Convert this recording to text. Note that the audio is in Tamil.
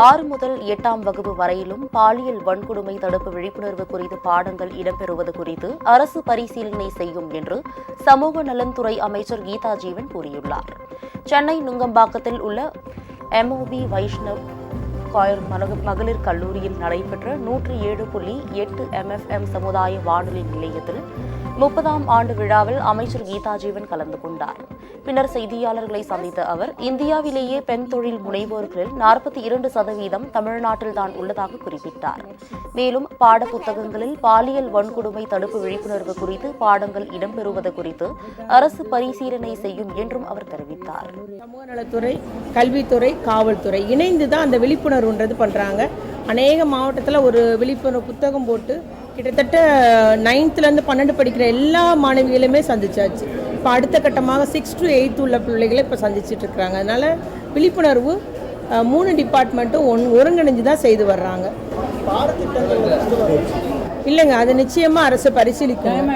ஆறு முதல் எட்டாம் வகுப்பு வரையிலும் பாலியல் வன்கொடுமை தடுப்பு விழிப்புணர்வு குறித்து பாடங்கள் இடம்பெறுவது குறித்து அரசு பரிசீலனை செய்யும் என்று சமூக நலன்துறை அமைச்சர் கீதா ஜீவன் கூறியுள்ளார். சென்னை நுங்கம்பாக்கத்தில் உள்ள எம்ஓபி வைஷ்ணவ் காயர் மகளிர் கல்லூரியில் நடைபெற்ற நூற்றி ஏழு புள்ளி எட்டு எம்எஃப்எம் சமுதாய வானொலி நிலையத்தில் முப்பதாம் ஆண்டு விழாவில் அமைச்சர் கீதா ஜீவன் கலந்து கொண்டார். பின்னர் செய்தியாளர்களை சந்தித்த அவர் இந்தியாவிலேயே பெண் தொழில் முனைவோர்களில் நாற்பத்தி இரண்டு சதவீதம் தமிழ்நாட்டில்தான் உள்ளதாக குறிப்பிட்டார். மேலும் பாட புத்தகங்களில் பாலியல் வன்கொடுமை தடுப்பு விழிப்புணர்வு குறித்து பாடங்கள் இடம்பெறுவது குறித்து அரசு பரிசீலனை செய்யும் என்றும் அவர் தெரிவித்தார். சமூக நலத்துறை கல்வித்துறை காவல்துறை இணைந்து தான் அந்த விழிப்புணர்வுன்றது பண்றாங்க. அநேக மாவட்டத்தில் ஒரு விழிப்புணர்வு புத்தகம் போட்டு கிட்டத்தட்ட நைன்த்துலேருந்து பன்னெண்டு படிக்கிற எல்லா மாணவிகளுமே சந்திச்சாச்சு. இப்போ அடுத்த கட்டமாக சிக்ஸ் டு எயித் உள்ள பிள்ளைகளை இப்போ சந்திச்சிட்டு இருக்கிறாங்க அதனால் விழிப்புணர்வு மூணு டிபார்ட்மெண்ட்டும் ஒன் ஒருங்கிணைஞ்சு தான் செய்து வர்றாங்க. இல்லைங்க அது நிச்சயமாக அரசு பரிசீலிக்கணும்.